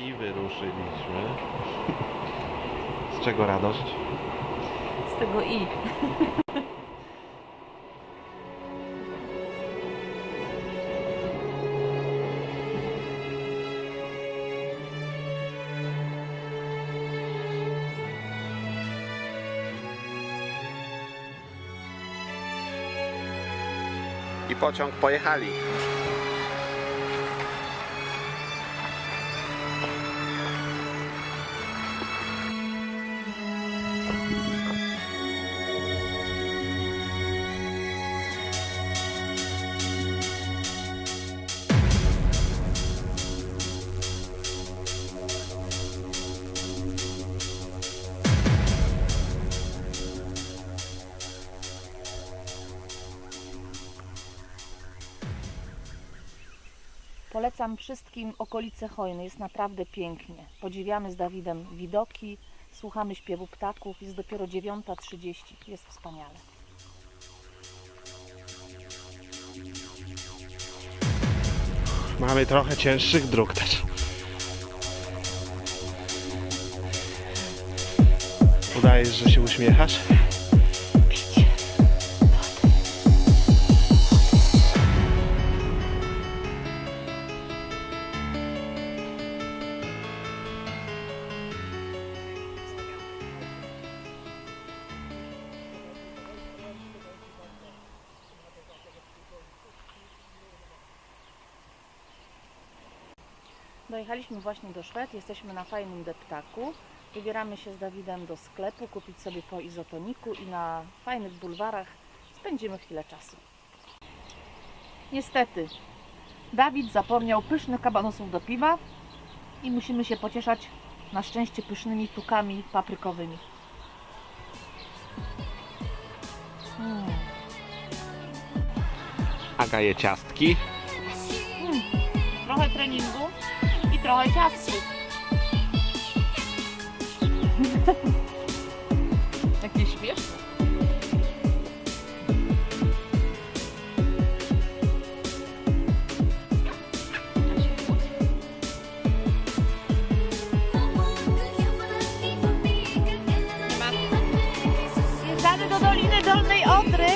I wyruszyliśmy. Z czego radość? Z tego i. I pociąg pojechali. Polecam wszystkim okolice Hojny. Jest naprawdę pięknie. Podziwiamy z Dawidem widoki, słuchamy śpiewu ptaków. Jest dopiero 9.30. Jest wspaniale. Mamy trochę cięższych dróg też. Udajesz, że się uśmiechasz? Dojechaliśmy właśnie do Szwed, jesteśmy na fajnym deptaku. Wybieramy się z Dawidem do sklepu, kupić sobie po izotoniku i na fajnych bulwarach spędzimy chwilę czasu. Niestety, Dawid zapomniał pysznych kabanosów do piwa i musimy się pocieszać na szczęście pysznymi tukami paprykowymi. Mm. Aga je ciastki. Trochę treningu trochę ciastków. Jakie śmieszne. Zjeżdżamy do Doliny Dolnej Odry.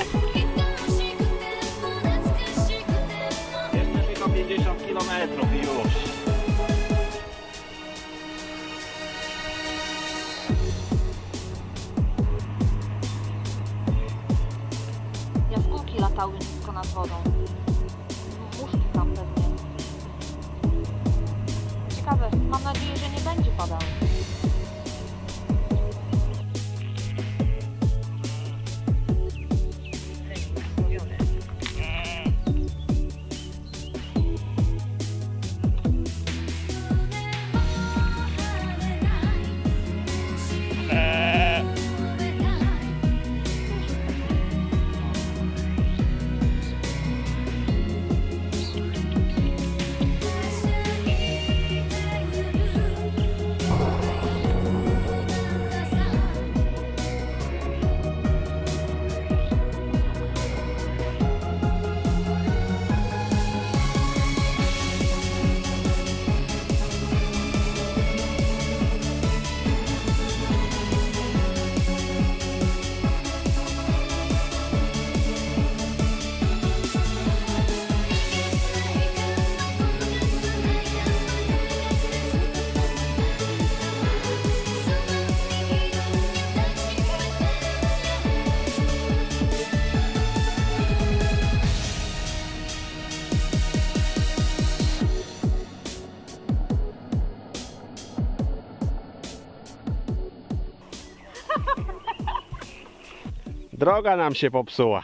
Jeszcze tylko 50 km i już. Latały nisko nad wodą. Muszki tam pewnie. Ciekawe, mam nadzieję, że nie będzie padało. Droga nam się popsuła.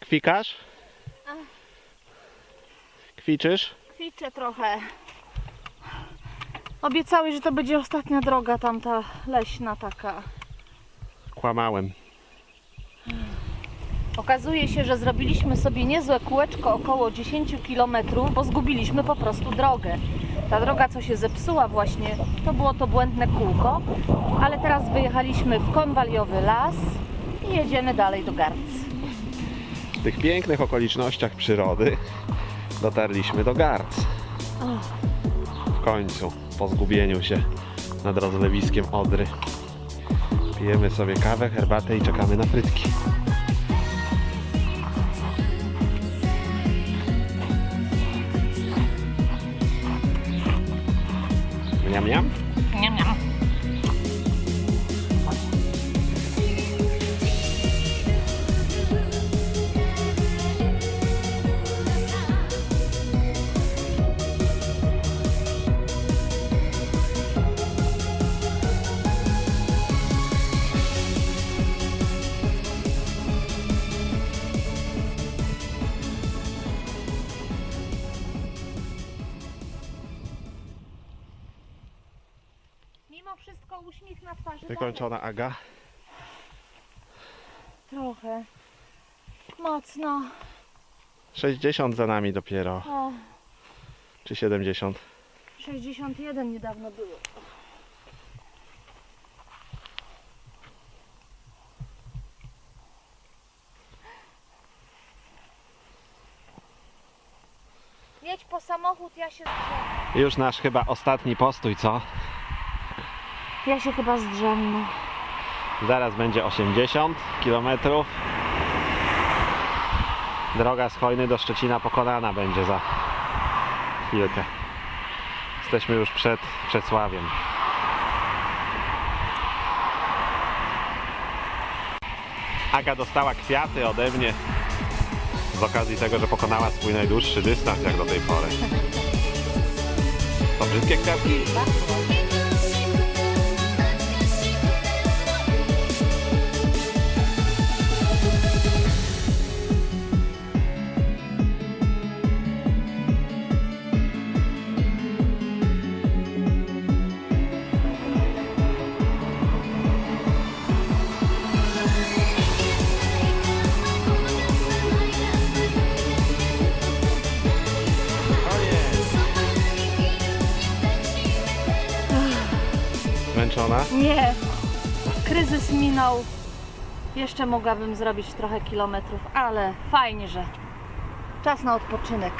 Kwikasz? Kwiczysz? Kwiczę trochę. Obiecałeś, że to będzie ostatnia droga tamta leśna taka. Kłamałem. Okazuje się, że zrobiliśmy sobie niezłe kółeczko około 10 km, bo zgubiliśmy po prostu drogę. Ta droga, co się zepsuła właśnie, to było to błędne kółko, ale teraz wyjechaliśmy w konwaliowy las i jedziemy dalej do Garc. W tych pięknych okolicznościach przyrody dotarliśmy do Garc. W końcu, po zgubieniu się nad rozlewiskiem Odry. Pijemy sobie kawę, herbatę i czekamy na frytki. Yum, uśmiech na twarzy. Wykończona Aga. Trochę. Mocno. 60 za nami dopiero. O, Czy 70? 61 niedawno było. Jedź po samochód, ja się. Już nasz chyba ostatni postój, co? Ja się chyba zdrzemnę. Zaraz będzie 80 km. Droga z Chojny do Szczecina pokonana będzie za chwilkę. Jesteśmy już przed Przesławiem. Aga dostała kwiaty ode mnie z okazji tego, że pokonała swój najdłuższy dystans jak do tej pory. To brzydkie kwiatki? Nie. Kryzys minął. Jeszcze mogłabym zrobić trochę kilometrów, ale fajnie, że czas na odpoczynek.